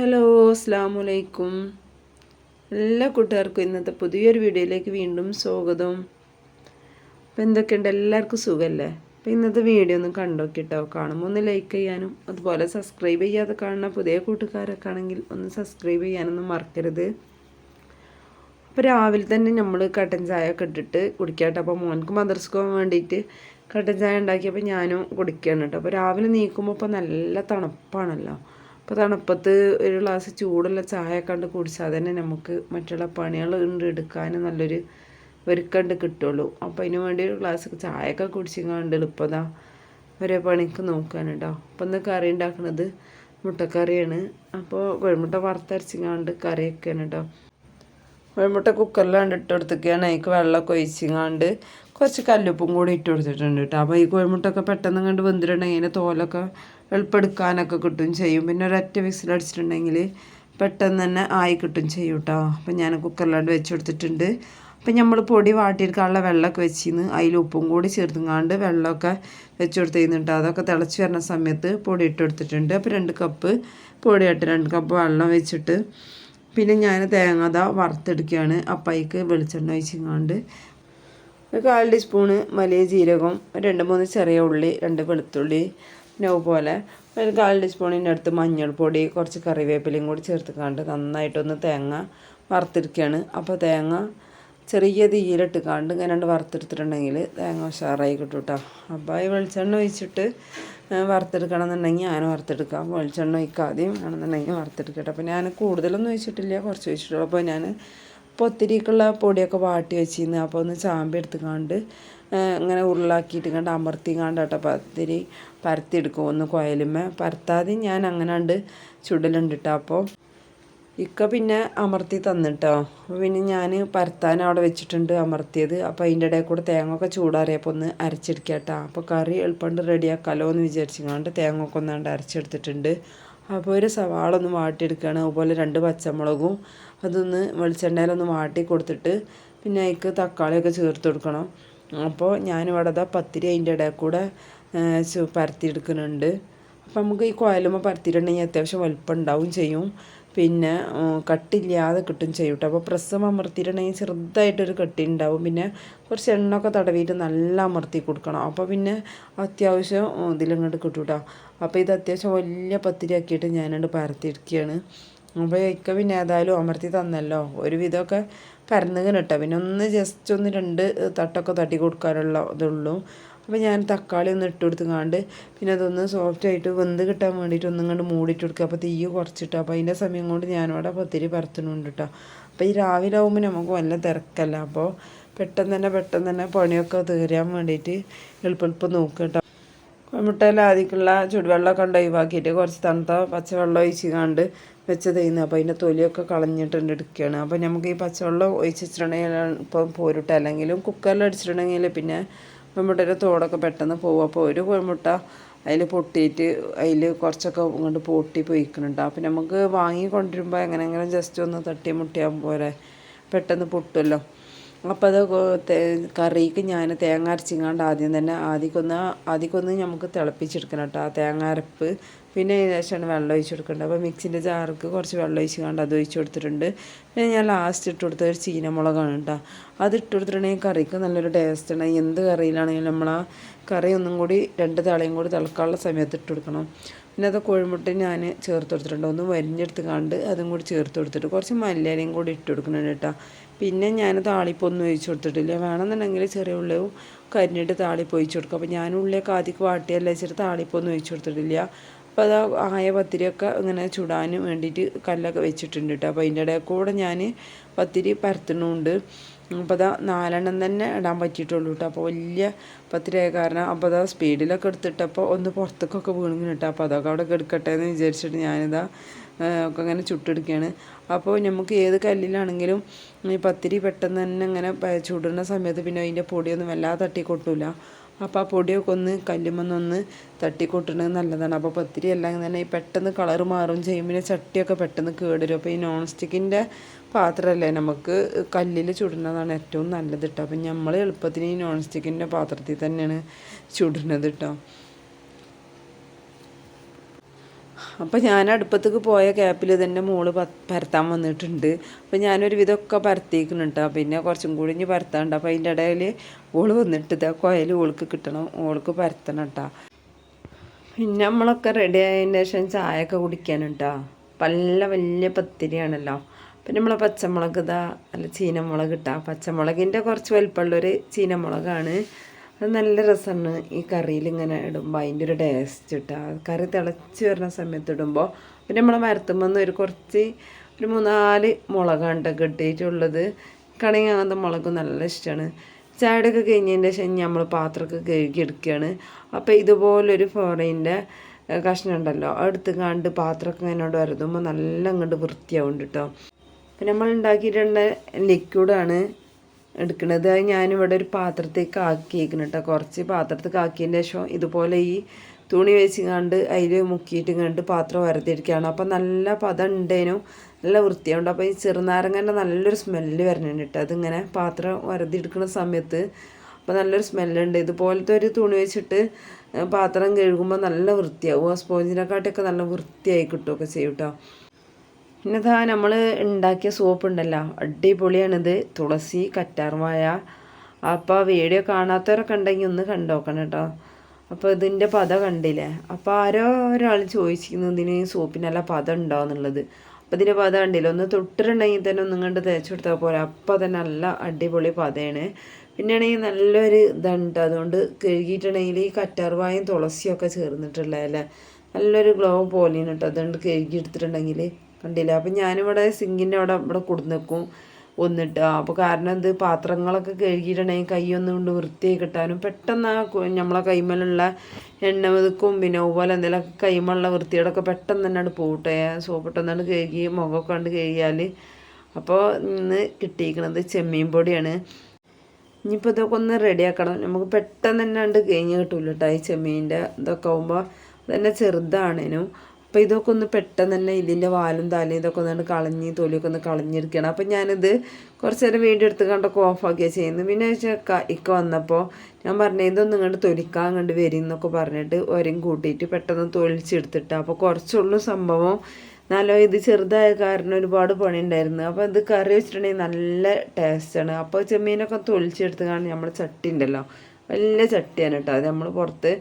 Hello അസ്സാം വലൈക്കും എല്ലാ കൂട്ടുകാർക്കും ഇന്നത്തെ പുതിയൊരു വീഡിയോയിലേക്ക് വീണ്ടും സ്വാഗതം. അപ്പോൾ എന്തൊക്കെയുണ്ട്? എല്ലാവർക്കും സുഖമല്ലേ അപ്പോൾ ഇന്നത്തെ വീഡിയോ ഒന്ന് കണ്ടോക്കിട്ടോ? കാണുമ്പോൾ ഒന്ന് ലൈക്ക് ചെയ്യാനും അതുപോലെ സബ്സ്ക്രൈബ് ചെയ്യാതെ കാണുന്ന പുതിയ കൂട്ടുകാരൊക്കെ ആണെങ്കിൽ ഒന്ന് സബ്സ്ക്രൈബ് ചെയ്യാനൊന്നും മറക്കരുത്. അപ്പോൾ രാവിലെ തന്നെ നമ്മൾ കട്ടൻ ചായ ഒക്കെ ഇട്ടിട്ട് കുടിക്കാട്ടോ. അപ്പോൾ മോൻക്ക് മദർസ്ക്ക് പോകാൻ വേണ്ടിയിട്ട് കട്ടൻ ചായ ഉണ്ടാക്കിയപ്പോൾ ഞാനും കുടിക്കുകയാണ് കേട്ടോ. അപ്പോൾ രാവിലെ നീക്കുമ്പോൾ ഇപ്പോൾ നല്ല തണുപ്പാണല്ലോ. അപ്പോൾ തണുപ്പത്ത് ഒരു ഗ്ലാസ് ചൂടുള്ള ചായ കണ്ട് കുടിച്ചാൽ തന്നെ നമുക്ക് മറ്റുള്ള പണികൾ ഉണ്ട് എടുക്കാൻ നല്ലൊരു ഒരുക്കണ്ട് കിട്ടുള്ളൂ. അപ്പോൾ അതിന് വേണ്ടി ഒരു ഗ്ലാസ് ചായയൊക്കെ കുടിച്ചിങ്ങാണ്ട് എളുപ്പതാ ഒരേ പണിക്ക് നോക്കാനുണ്ടോ അപ്പോൾ ഇന്ന് കറി ഉണ്ടാക്കുന്നത് മുട്ടക്കറിയാണ്. അപ്പോൾ കോഴിമുട്ട വറുത്തരച്ചിങ്ങാണ്ട് കറി വെക്കാണ് കേട്ടോ കോഴിമുട്ട കുക്കറിലാണ്ട് ഇട്ടെടുത്തൊക്കെയാണ് അതിക്ക് വെള്ളമൊക്കെ ഒഴിച്ചിങ്ങാണ്ട് കുറച്ച് കല്ലുപ്പും കൂടി ഇട്ട് കൊടുത്തിട്ടുണ്ട് കേട്ടോ അപ്പോൾ ഈ കോഴിമുട്ടൊക്കെ പെട്ടെന്ന് കണ്ട് വെന്തിട്ടുണ്ടെങ്കിൽ അതിന്റെ തോലൊക്കെ എളുപ്പെടുക്കാനൊക്കെ കിട്ടും ചെയ്യും. പിന്നെ ഒരൊറ്റ വിസിലടിച്ചിട്ടുണ്ടെങ്കിൽ പെട്ടെന്ന് തന്നെ ആയി കിട്ടും ചെയ്യും കേട്ടോ അപ്പം ഞാൻ കുക്കറിലാണ്ട് വെച്ച് കൊടുത്തിട്ടുണ്ട്. അപ്പം നമ്മൾ പൊടി വാട്ടിയെടുക്കാനുള്ള വെള്ളമൊക്കെ വെച്ചിന്ന് അതിൽ ഉപ്പും കൂടി ചേർത്തുങ്ങാണ്ട് വെള്ളമൊക്കെ വെച്ച് കൊടുത്തിരുന്നുണ്ട് അതൊക്കെ തിളച്ച് വരുന്ന സമയത്ത് പൊടി ഇട്ട് കൊടുത്തിട്ടുണ്ട്. അപ്പോൾ രണ്ട് കപ്പ് പൊടി ഇട്ട് രണ്ട് കപ്പ് വെള്ളം വെച്ചിട്ട് പിന്നെ ഞാൻ തേങ്ങ വറുത്തെടുക്കുകയാണ്. അപ്പയ്ക്ക് വെളിച്ചെണ്ണ ഒഴിച്ചിങ്ങാണ്ട് ഒരു കാൽ ടീസ്പൂണ് വലിയ ജീരകം രണ്ട് മൂന്ന് ചെറിയ ഉള്ളി രണ്ട് വെളുത്തുള്ളി പിന്നെ പോലെ ഒരു കാൽ ടീസ്പൂണിന്റെ അടുത്ത് മഞ്ഞൾപ്പൊടി കുറച്ച് കറിവേപ്പിലയും കൂടി ചേർത്ത് നന്നായിട്ടൊന്ന് തേങ്ങ വറുത്തിരിക്കുകയാണ് അപ്പോൾ തേങ്ങ ചെറിയ തീയിലിട്ട് കാണ്ട് ഇങ്ങനെ രണ്ട് വറുത്തെടുത്തിട്ടുണ്ടെങ്കിൽ തേങ്ങ ഉഷാറായി കിട്ടും കേട്ടോ. അപ്പോൾ ഈ വെളിച്ചെണ്ണ ഒഴിച്ചിട്ട് വറുത്തെടുക്കണം എന്നുണ്ടെങ്കിൽ ഞാൻ വറുത്തെടുക്കാം. വെളിച്ചെണ്ണ ഒഴിക്കാതെയും ആണെന്നുണ്ടെങ്കിൽ വറുത്തെടുക്കട്ടെ അപ്പോൾ ഞാൻ കൂടുതലൊന്നും ഒഴിച്ചിട്ടില്ല കുറച്ച് ഒഴിച്ചിട്ടുള്ളൂ. അപ്പോൾ ഞാൻ പൊത്തിരിക്കുള്ള പൊടിയൊക്കെ വാട്ടി വെച്ചിരുന്നു. അപ്പോൾ ഒന്ന് ചാമ്പി എടുത്തുകൊണ്ട് ഇങ്ങനെ ഉരുളാക്കിയിട്ട് കണ്ട് അമർത്തി കണ്ട് കേട്ടോ പത്തിരി പരത്തിയെടുക്കും ഒന്ന് കുഴലുമേ പരത്താതെ ഞാൻ അങ്ങനെ ഉണ്ട് ചുടലുണ്ട് അപ്പോൾ ഇക്ക പിന്നെ അമർത്തി തന്നിട്ടോ. പിന്നെ ഞാൻ പരത്താൻ അവിടെ വെച്ചിട്ടുണ്ട് അമർത്തിയത്. അപ്പോൾ അതിന്റെ ഇടയിൽ കൂടെ തേങ്ങ ഒക്കെ ചൂടാറിയപ്പോൾ ഒന്ന് അരച്ചെടുക്കാം കേട്ടോ അപ്പോൾ കറി എളുപ്പമുണ്ട് റെഡിയാക്കാമല്ലോ എന്ന് വിചാരിച്ചു കൊണ്ട് തേങ്ങ ഒക്കെ ഒന്നാണ്ട് അരച്ചെടുത്തിട്ടുണ്ട്. അപ്പോൾ ഒരു സവാള ഒന്ന് വാട്ടിയെടുക്കുകയാണ്. അതുപോലെ രണ്ട് പച്ചമുളകും അതൊന്ന് വെളിച്ചെണ്ണയിലൊന്ന് വാട്ടി കൊടുത്തിട്ട് പിന്നെ അതിക്ക് തക്കാളിയൊക്കെ ചേർത്ത് കൊടുക്കണം. അപ്പോൾ ഞാനിവിടെ അതാ പത്തിരി അതിന്റെ ഇടയിൽ കൂടെ പരത്തിയെടുക്കുന്നുണ്ട്. അപ്പം നമുക്ക് ഈ കോയലുമ്പോൾ പരത്തിയിട്ടുണ്ടെങ്കിൽ അത്യാവശ്യം വലുപ്പം ഉണ്ടാവും ചെയ്യും. പിന്നെ കട്ടില്ലാതെ കിട്ടും ചെയ്യൂട്ടോ അപ്പോൾ പ്രസവം അമർത്തിയിട്ടുണ്ടെങ്കിൽ ചെറുതായിട്ടൊരു കട്ടി ഉണ്ടാവും പിന്നെ കുറച്ച് എണ്ണൊക്കെ തടവിയിട്ട് നല്ല അമർത്തി കൊടുക്കണം. അപ്പോൾ പിന്നെ അത്യാവശ്യം ഇതിലിങ്ങോട്ട് കിട്ടും അപ്പോൾ ഇത് അത്യാവശ്യം വലിയ പത്തിരി ആക്കിയിട്ട് ഞാനത് പരത്തിയിരിക്കുകയാണ് അപ്പോൾ ഇക്ക പിന്നെ ഏതായാലും അമർത്തി തന്നല്ലോ. ഒരു വിധമൊക്കെ പരന്നുകയാണ് കേട്ടോ പിന്നെ ഒന്ന് ജസ്റ്റ് ഒന്ന് രണ്ട് തട്ടൊക്കെ തട്ടി കൊടുക്കാനുള്ള ഇതുള്ളൂ. അപ്പോൾ ഞാൻ തക്കാളി ഒന്ന് ഇട്ട് കൊടുത്തുങ്ങാണ്ട് പിന്നെ അതൊന്ന് സോഫ്റ്റ് ആയിട്ട് വെന്ത് കിട്ടാൻ വേണ്ടിയിട്ട് ഒന്നും കണ്ട് മൂടിയിട്ട് കൊടുക്കുക അപ്പോൾ തീ കുറച്ചിട്ട്. അപ്പോൾ അതിന്റെ സമയം കൊണ്ട് ഞാനിവിടെ പത്തിരി പരത്തുന്നുണ്ട് കേട്ടോ അപ്പോൾ ഈ രാവിലെ ആകുമ്പോൾ നമുക്ക് വല്ല തിരക്കല്ല. അപ്പോൾ പെട്ടെന്ന് തന്നെ പെട്ടെന്ന് തന്നെ പണിയൊക്കെ തീരാൻ വേണ്ടിയിട്ട് എളുപ്പെളുപ്പം നോക്കുക കേട്ടോ മുട്ടയിൽ ആദ്യക്കുള്ള ചുടുവെള്ളമൊക്കെ ഉണ്ട് ഒഴിവാക്കിയിട്ട് കുറച്ച് തണുത്ത പച്ചവെള്ളം ഒഴിച്ച് കണ്ട് വെച്ച് തയ്യുന്നത് അപ്പോൾ അതിന്റെ തൊലിയൊക്കെ കളഞ്ഞിട്ടുണ്ട് എടുക്കുകയാണ് അപ്പോൾ നമുക്ക് ഈ പച്ചവെള്ളം ഒഴിച്ചിട്ടുണ്ടെങ്കിൽ ഇപ്പം പോരുട്ട. അല്ലെങ്കിലും കുക്കറിൽ അടിച്ചിട്ടുണ്ടെങ്കിൽ പിന്നെ കോഴിമുട്ടയുടെ തോടൊക്കെ പെട്ടെന്ന് പോകും അപ്പോൾ ഒരു കോഴിമുട്ട അതിൽ പൊട്ടിയിട്ട് അതിൽ കുറച്ചൊക്കെ ഇങ്ങോട്ട് പൊട്ടി പോയിക്കുന്നുണ്ട് അപ്പം നമുക്ക് വാങ്ങി കൊണ്ടുവരുമ്പോൾ എങ്ങനെയെങ്കിലും ജസ്റ്റ് ഒന്ന് തട്ടി മുട്ടിയാൽ പോരെ. പെട്ടെന്ന് പൊട്ടുമല്ലോ അപ്പോൾ അത് കറിക്ക് ഞാൻ തേങ്ങ അരച്ചിങ്ങാണ്ട് ആദ്യം തന്നെ ആദ്യമൊന്ന് ആദ്യമൊന്ന് നമുക്ക് തിളപ്പിച്ചെടുക്കണം കേട്ടോ. ആ തേങ്ങ അരപ്പ് പിന്നെ ശേഷമാണ് വെള്ളം ഒഴിച്ച് കൊടുക്കേണ്ടത്. അപ്പോൾ മിക്സിന്റെ ജാർക്ക് കുറച്ച് വെള്ളം ഒഴിച്ച് കണ്ട് അത് ഒഴിച്ച് കൊടുത്തിട്ടുണ്ട്. പിന്നെ ഞാൻ ലാസ്റ്റ് ഇട്ട് കൊടുത്ത ഒരു ചീനമുളകാണ് കേട്ടോ. അത് ഇട്ട് കൊടുത്തിട്ടുണ്ടെങ്കിൽ കറിക്ക് നല്ലൊരു ടേസ്റ്റ് ആണ്. എന്ത് കറിയിലാണെങ്കിലും നമ്മൾ ആ കറി ഒന്നും കൂടി രണ്ട് തളയും കൂടി തിളക്കാനുള്ള സമയത്ത് ഇട്ട് കൊടുക്കണം. പിന്നെ അത് കോഴിമുട്ട ഞാൻ ചേർത്ത് കൊടുത്തിട്ടുണ്ട്. ഒന്ന് വരിഞ്ഞെടുത്ത് കണ്ട് അതും കൂടി ചേർത്ത് കൊടുത്തിട്ട് കുറച്ച് മല്ലിയിലയും കൂടി ഇട്ട് കൊടുക്കുന്നുണ്ട് കേട്ടോ. പിന്നെ ഞാൻ താളിപ്പൊന്നും ഒഴിച്ച് കൊടുത്തിട്ടില്ല. വേണമെന്നുണ്ടെങ്കിൽ ചെറിയ ഉള്ളിയും കരിഞ്ഞിട്ട് താളിപ്പ് ഒഴിച്ചു കൊടുക്കും. അപ്പോൾ ഞാൻ ഉള്ളിയൊക്കെ ആദ്യം വാട്ടിയല്ല വെച്ചിട്ട് താളിപ്പൊന്നും ഒഴിച്ച് കൊടുത്തിട്ടില്ല. അപ്പോൾ അത് ആയ പത്തിരിയൊക്കെ ഇങ്ങനെ ചുടാൻ വേണ്ടിയിട്ട് കല്ലൊക്കെ വെച്ചിട്ടുണ്ട് കേട്ടോ. അപ്പോൾ അതിന്റെ ഇടയിൽ കൂടെ ഞാൻ പത്തിരി പരത്തണമുണ്ട് അപ്പോൾ അതാ നാലെണ്ണം തന്നെ ഇടാൻ പറ്റിയിട്ടുള്ളൂ കേട്ടോ. അപ്പോൾ വലിയ പത്തിരിയായ കാരണം അപ്പോൾ അതാ സ്പീഡിലൊക്കെ എടുത്തിട്ടപ്പോൾ ഒന്ന് പുറത്തേക്കൊക്കെ വീണിങ്ങനെ കേട്ടോ. അപ്പോൾ അതൊക്കെ അവിടെ എടുക്കട്ടെ എന്ന് വിചാരിച്ചിട്ട് ഞാനിതാ ഒക്കെ ഇങ്ങനെ ചുട്ടെടുക്കുകയാണ്. അപ്പോൾ നമുക്ക് ഏത് കല്ലിലാണെങ്കിലും ഈ പത്തിരി പെട്ടെന്ന് തന്നെ ഇങ്ങനെ ചുടുന്ന സമയത്ത് പിന്നെ അതിന്റെ പൊടിയൊന്നും വല്ലാതെ തട്ടിക്കൊട്ടില്ല അപ്പോൾ ആ പൊടിയൊക്കെ ഒന്ന് കല്ലുമെന്നൊന്ന് തട്ടിക്കൊട്ടുന്നത് നല്ലതാണ്. അപ്പോൾ പത്തിരി എല്ലാം തന്നെ ഈ പെട്ടെന്ന് കളർ മാറും ചെയ്യും. പിന്നെ ചട്ടിയൊക്കെ പെട്ടെന്ന് കേടുവരും. അപ്പോൾ ഈ നോൺ സ്റ്റിക്കിന്റെ പാത്രമല്ലേ നമുക്ക് കല്ലിൽ ചുടുന്നതാണ് ഏറ്റവും നല്ലത് കേട്ടോ അപ്പം നമ്മൾ എളുപ്പത്തിന് ഈ നോൺ സ്റ്റിക്കിന്റെ പാത്രത്തിൽ തന്നെയാണ് ചുടുന്നത് കേട്ടോ അപ്പോൾ ഞാൻ അടുപ്പത്തേക്ക് പോയ ക്യാപ്പിൽ തന്നെ മോൾ പരത്താൻ വന്നിട്ടുണ്ട്. അപ്പോൾ ഞാനൊരു വിധമൊക്കെ പരത്തിക്കുന്നുണ്ട് പിന്നെ കുറച്ചും കൂടി ഇനി പരത്താണ്ട് അപ്പോൾ അതിന്റെ ഇടയിൽ ഓൾ വന്നിട്ട് ഇതാ കോയൽ ഓൾക്ക് കിട്ടണം. ഓൾക്ക് പരത്തണം കേട്ടോ പിന്നെ നമ്മളൊക്കെ റെഡി ആയതിന് ശേഷം ചായയൊക്കെ കുടിക്കാനുണ്ടോ. പല്ല വലിയ പത്തിരിയാണല്ലോ. പിന്നെ നമ്മളെ പച്ചമുളക് ഇതാ അല്ല ചീനമുളക് ഇട്ടാ. പച്ചമുളകിന്റെ കുറച്ച് വലിപ്പമുള്ളൊരു ചീനമുളകാണ്. അത് നല്ല രസമാണ് ഈ കറിയിൽ ഇങ്ങനെ ഇടുമ്പോൾ അതിന്റെ ഒരു ടേസ്റ്റ് കിട്ടുക കറി തിളച്ച് വരുന്ന സമയത്ത് ഇടുമ്പോൾ പിന്നെ നമ്മളെ മരത്തുമ്പോൾ ഒരു കുറച്ച് ഒരു മൂന്നാൽ മുളകാണ് ട്ടോ കിട്ടിയിട്ടുള്ളത്. കണങ്ങി അങ്ങനത്തെ മുളക് നല്ല ഇഷ്ടമാണ്. ചായടൊക്കെ കഴിഞ്ഞതിന്റെ ശേഷം നമ്മൾ പാത്രമൊക്കെ കഴുകി എടുക്കുകയാണ്. അപ്പോൾ ഇതുപോലൊരു ഫോറിന്റെ കഷ്ണം ഉണ്ടല്ലോ. എടുത്ത് കണ്ട് പാത്രമൊക്കെ അതിനോട് വരുതുമ്പോൾ നല്ല അങ്ങോട്ട് വൃത്തിയാവും കേട്ടോ. പിന്നെ നമ്മൾ ഉണ്ടാക്കിയിട്ടുള്ള ലിക്വിഡാണ് എടുക്കുന്നത് അത് ഞാനിവിടെ ഒരു പാത്രത്തേക്ക് ആക്കിയേക്കണം കേട്ടോ കുറച്ച് പാത്രത്തേക്ക് ആക്കിയതിന് ശേഷം ഇതുപോലെ ഈ തുണി വെച്ച് കണ്ട് അതിൽ മുക്കിയിട്ട് കണ്ട് പാത്രം വരത്തിരിക്കുകയാണ് അപ്പോൾ നല്ല പദം ഉണ്ടേനു നല്ല വൃത്തിയുണ്ട് അപ്പോൾ ഈ ചെറുനാരങ്ങന്റെ നല്ലൊരു സ്മെല്ല് വരണുണ്ട് കേട്ടോ അതിങ്ങനെ പാത്രം വരതിയെടുക്കുന്ന സമയത്ത് അപ്പോൾ നല്ലൊരു സ്മെല്ലുണ്ട്. ഇതുപോലത്തെ ഒരു തുണി വെച്ചിട്ട് പാത്രം കഴുകുമ്പോൾ നല്ല വൃത്തിയാവും. ആ സ്പോഞ്ചിനെക്കാട്ടിയൊക്കെ നല്ല വൃത്തിയായി കിട്ടുകയൊക്കെ ചെയ്യും കേട്ടോ പിന്നെ ഇതാ നമ്മൾ ഉണ്ടാക്കിയ സോപ്പ് ഉണ്ടല്ലോ അടിപൊളിയാണിത്. തുളസി കറ്റാർവായ അപ്പോൾ വീഡിയോ കാണാത്തവരൊക്കെ ഉണ്ടെങ്കിൽ ഒന്ന് കണ്ടോക്കണം കേട്ടോ അപ്പോൾ ഇതിന്റെ പത കണ്ടില്ലേ? അപ്പോൾ ആരോ ഒരാൾ ചോദിച്ചിരുന്നു ഇതിന് സോപ്പിനല്ല നല്ല പത ഉണ്ടോ എന്നുള്ളത്. അപ്പോൾ ഇതിന്റെ പത കണ്ടില്ല? ഒന്ന് തൊട്ടിട്ടുണ്ടെങ്കിൽ തന്നെ ഒന്നും കണ്ട് തേച്ച് കൊടുത്താൽ പോലെ അപ്പോൾ തന്നെ നല്ല അടിപൊളി പതയാണ്. പിന്നെയാണെങ്കിൽ നല്ലൊരു ഇതുണ്ട്. അതുകൊണ്ട് കഴുകിയിട്ടുണ്ടെങ്കിൽ ഈ കറ്റാർവായും തുളസിയൊക്കെ ചേർന്നിട്ടുള്ളതല്ലേ? നല്ലൊരു ഗ്ലോ പോലെയാണ് കേട്ടോ അതുകൊണ്ട് കഴുകി എടുത്തിട്ടുണ്ടെങ്കിൽ കണ്ടില്ല? അപ്പം ഞാനിവിടെ സിങ്കിന്റെ അവിടെ ഇവിടെ കൊടുന്നേക്കും. ഒന്നിട്ട്. അപ്പോൾ കാരണം എന്ത്? പാത്രങ്ങളൊക്കെ കഴുകിയിട്ടുണ്ടെങ്കിൽ കൈയൊന്നും കൊണ്ട് വൃത്തിയായി കിട്ടാനും പെട്ടെന്ന് ആ നമ്മളെ കൈമേലുള്ള എണ്ണ വെതുക്കും പിന്നെ അതുപോലെ എന്തെങ്കിലുമൊക്കെ കൈമുള്ള വൃത്തിയോടൊക്കെ പെട്ടെന്ന് തന്നെ പോകട്ടെ സോപ്പിട്ടെന്നാണ് കഴുകി മുഖമൊക്കെ കണ്ട് കഴുകിയാൽ അപ്പോൾ ഇന്ന് കിട്ടിയിരിക്കുന്നത് ചെമ്മീൻ പൊടിയാണ്. ഇനിയിപ്പോൾ ഇതൊക്കെ ഒന്ന് റെഡിയാക്കണം നമുക്ക് പെട്ടെന്ന് തന്നെ കണ്ട് കഴിഞ്ഞ് കിട്ടൂല കേട്ടോ ഈ ചെമ്മീന്റെ ഇതൊക്കെ ആകുമ്പോൾ തന്നെ ചെറുതാണേനും. അപ്പോൾ ഇതൊക്കെ ഒന്ന് പെട്ടെന്ന് തന്നെ ഇതിന്റെ വാലും തലയും ഇതൊക്കെ ഒന്ന് കളഞ്ഞ് തൊലിയൊക്കെ ഒന്ന് കളഞ്ഞെടുക്കണം അപ്പം ഞാനിത് കുറച്ച് നേരം വീണ്ടും എടുത്ത് കണ്ടൊക്കെ ഓഫാക്കിയാണ് ചെയ്യുന്നത്. പിന്നെ വെച്ചാൽ ഇക്ക വന്നപ്പോൾ ഞാൻ പറഞ്ഞു ഇതൊന്നും ഇങ്ങോട്ട് തൊലിക്കാൻ കണ്ട് വരും എന്നൊക്കെ പറഞ്ഞിട്ട് ഒരം കൂട്ടിയിട്ട് പെട്ടെന്ന് തൊലിച്ചെടുത്തിട്ട്. അപ്പോൾ കുറച്ചുള്ളൂ സംഭവം. നല്ല ഇത് ചെറുതായ കാരണം ഒരുപാട് പണി ഉണ്ടായിരുന്നു അപ്പോൾ ഇത് കറി വെച്ചിട്ടുണ്ടെങ്കിൽ നല്ല ടേസ്റ്റാണ് അപ്പോൾ ചെമ്മീനൊക്കെ തൊലിച്ചെടുത്ത് കാണാൻ നമ്മൾ ചട്ടി ഉണ്ടല്ലോ. വലിയ ചട്ടിയാണ് കേട്ടോ. അത് നമ്മൾ പുറത്ത്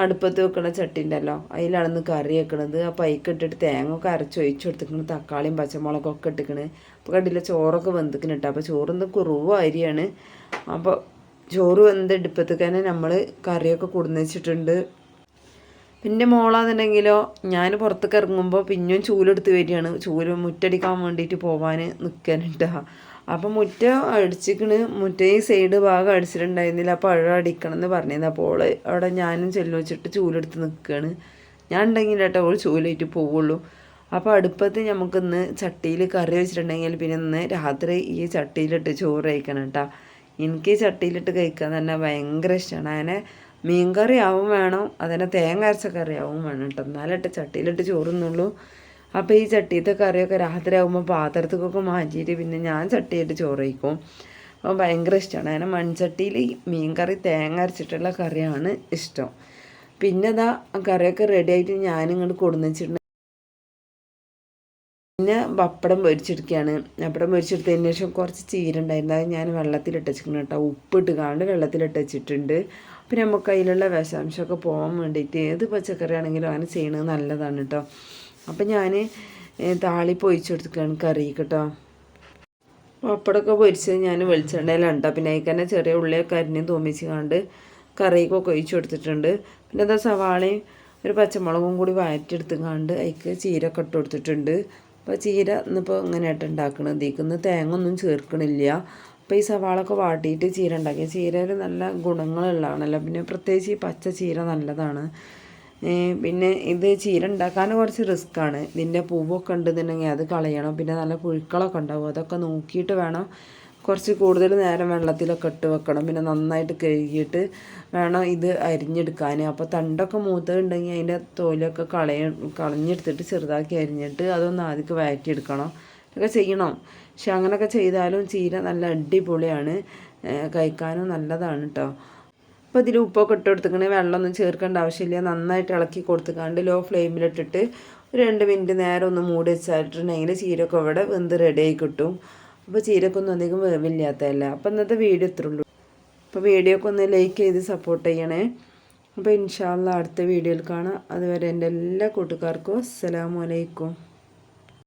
അടുപ്പത്ത് വെക്കണ ചട്ടി ഉണ്ടല്ലോ അതിലാണ് കറി വെക്കണത്. അപ്പോൾ അതിക്ക് ഇട്ടിട്ട് തേങ്ങ ഒക്കെ അരച്ച് ഒഴിച്ചു കൊടുത്തിക്കണ് തക്കാളിയും പച്ചമുളകൊക്കെ ഇട്ടിക്കണ് അപ്പോൾ കണ്ടില്ല ചോറൊക്കെ വെന്തിക്കണ് കേട്ടോ അപ്പോൾ ചോറിന്ന് കുറവ് അരിയാണ്. അപ്പോൾ ചോറ് വെന്ത് അടുപ്പത്തേക്ക് തന്നെ നമ്മൾ കറിയൊക്കെ കൊടുന്ന് വെച്ചിട്ടുണ്ട്. പിന്നെ മോളാന്നുണ്ടെങ്കിലോ ഞാൻ പുറത്തേക്ക് ഇറങ്ങുമ്പോൾ പിന്നെയും ചൂലെടുത്ത് വരികയാണ്. ചൂൽ മുറ്റടിക്കാൻ വേണ്ടിയിട്ട് പോകാൻ നിൽക്കാനുണ്ട് അപ്പം മുറ്റ അടിച്ചിക്കണ് മുറ്റ ഈ സൈഡ് ഭാഗം അടിച്ചിട്ടുണ്ടായിരുന്നില്ല. അപ്പോൾ അഴ അടിക്കണം എന്ന് പറഞ്ഞിരുന്നു അപ്പോൾ അവിടെ ഞാനും ചെല്ലു വെച്ചിട്ട് ചൂലെടുത്ത് നിൽക്കുകയാണ് ഞാൻ ഉണ്ടെങ്കിൽ കേട്ടോ അവൾ ചൂലേറ്റ് പോവുള്ളൂ. അപ്പോൾ അടുപ്പത്ത് നമുക്കിന്ന് ചട്ടിയിൽ കറി വെച്ചിട്ടുണ്ടെങ്കിൽ പിന്നെ ഇന്ന് രാത്രി ഈ ചട്ടിയിലിട്ട് ചോറ് കഴിക്കണം കേട്ടോ എനിക്ക് ചട്ടിയിലിട്ട് കഴിക്കാൻ തന്നെ ഭയങ്കര ഇഷ്ടമാണ് അങ്ങനെ മീൻകറി ആവും വേണം അതിനെ തേങ്ങ അരച്ച കറി ആവും വേണം കേട്ടോ എന്നാലിട്ട് ചട്ടിയിലിട്ട് ചോറുന്നുള്ളൂ അപ്പോൾ ഈ ചട്ടിയത്തെ കറിയൊക്കെ രാത്രി ആകുമ്പോൾ പാത്രത്തേക്കൊക്കെ മാറ്റിയിട്ട് പിന്നെ ഞാൻ ചട്ടിയായിട്ട് ചോറ് കഴിക്കും. അപ്പോൾ ഭയങ്കര ഇഷ്ടമാണ് അങ്ങനെ മൺചട്ടിയിൽ മീൻകറി തേങ്ങ അരച്ചിട്ടുള്ള കറിയാണ് ഇഷ്ടം. പിന്നെ അതാ കറിയൊക്കെ റെഡി ആയിട്ട് ഞാനിങ്ങോട്ട് കൊടുന്ന് വെച്ചിട്ടുണ്ട് പിന്നെ പപ്പടം പൊരിച്ചെടുക്കുകയാണ് പപ്പടം പൊരിച്ചെടുത്തതിന് ശേഷം കുറച്ച് ചീര ഉണ്ടായിരുന്നു അത് ഞാൻ വെള്ളത്തിലിട്ട് വെച്ചിട്ടുണ്ട് കേട്ടോ. ഉപ്പിട്ട് കാണ്ട് വെള്ളത്തിലിട്ട് വെച്ചിട്ടുണ്ട്. പിന്നെ നമുക്ക് അതിലുള്ള വിഷാംശമൊക്കെ പോകാൻ വേണ്ടിയിട്ട് ഏത് പച്ചക്കറി ആണെങ്കിലും അങ്ങനെ ചെയ്യണത് നല്ലതാണ് കേട്ടോ. അപ്പം ഞാൻ താളി ഒഴിച്ചു കൊടുക്കുകയാണ് കറി കേട്ടോ. പപ്പടമൊക്കെ പൊരിച്ചത് ഞാൻ വെളിച്ചെണ്ണയിലുണ്ട്. കേട്ടോ പിന്നെ അതിൽ തന്നെ ചെറിയ ഉള്ളിയൊക്കെ കരിഞ്ഞും തോമിച്ച് കണ്ട് കറിയൊക്കെ ഒഴിച്ചു കൊടുത്തിട്ടുണ്ട്. പിന്നെ എന്താ സവാളയും ഒരു പച്ചമുളകും കൂടി വഴറ്റിയെടുത്ത് കണ്ട് അതിക്ക് ചീരൊക്കെ ഇട്ട് കൊടുത്തിട്ടുണ്ട്. അപ്പോൾ ചീര ഇന്നിപ്പോൾ ഇങ്ങനെയായിട്ട് ഉണ്ടാക്കണത് ഇതിക്കുന്ന തേങ്ങ ഒന്നും ചേർക്കണില്ല. അപ്പോൾ ഈ സവാളൊക്കെ വാട്ടിയിട്ട് ചീര ഉണ്ടാക്കി. ചീരയിൽ നല്ല ഗുണങ്ങളുള്ളതാണല്ലോ. പിന്നെ പ്രത്യേകിച്ച് ഈ പച്ച ചീര നല്ലതാണ്. പിന്നെ ഇത് ചീര ഉണ്ടാക്കാൻ കുറച്ച് റിസ്ക്കാണ് ഇതിന്റെ പൂവൊക്കെ ഉണ്ടെന്നുണ്ടെങ്കിൽ അത് കളയണം. പിന്നെ നല്ല പുഴുക്കളൊക്കെ ഉണ്ടാവും. അതൊക്കെ നോക്കിയിട്ട് വേണം കുറച്ച് കൂടുതൽ നേരം വെള്ളത്തിലൊക്കെ ഇട്ട് വെക്കണം. പിന്നെ നന്നായിട്ട് കഴുകിയിട്ട് വേണം ഇത് അരിഞ്ഞെടുക്കാൻ. അപ്പോൾ തണ്ടൊക്കെ മൂത്തുണ്ടെങ്കിൽ അതിന്റെ തോലൊക്കെ കളയ കളഞ്ഞെടുത്തിട്ട് ചെറുതാക്കി അരിഞ്ഞിട്ട് അതൊന്ന് ആദ്യം വഴറ്റിയെടുക്കണം ഒക്കെ ചെയ്യണം. പക്ഷെ അങ്ങനെയൊക്കെ ചെയ്താലും ചീര നല്ല അടിപൊളിയാണ്. കഴിക്കാനും നല്ലതാണ് കേട്ടോ അപ്പോൾ ഇതിൽ ഉപ്പൊക്കെ ഇട്ട് കൊടുത്തിക്കണേ വെള്ളമൊന്നും ചേർക്കേണ്ട ആവശ്യമില്ല. നന്നായിട്ട് ഇളക്കി കൊടുത്തുക്കാണ്ട് ലോ ഫ്ലെയിമിലിട്ടിട്ട് ഒരു രണ്ട് മിനിറ്റ് നേരം ഒന്ന് മൂടി വെച്ചിട്ടുണ്ടെങ്കിൽ ചീരൊക്കെ ഇവിടെ വെന്ത് റെഡി ആയി കിട്ടും. അപ്പോൾ ചീരക്കൊന്നും അധികം വേവില്ലാത്തതല്ല. അപ്പോൾ ഇന്നത്തെ വീഡിയോ ഇത്രേ ഉള്ളൂ. അപ്പോൾ വീഡിയോ ഒക്കെ ഒന്ന് ലൈക്ക് ചെയ്ത് സപ്പോർട്ട് ചെയ്യണേ. അപ്പോൾ ഇൻഷാല്ല അടുത്ത വീഡിയോയിൽ കാണാം. അതുവരെ എന്റെ എല്ലാ കൂട്ടുകാർക്കും അസ്സലാമു അലൈക്കും.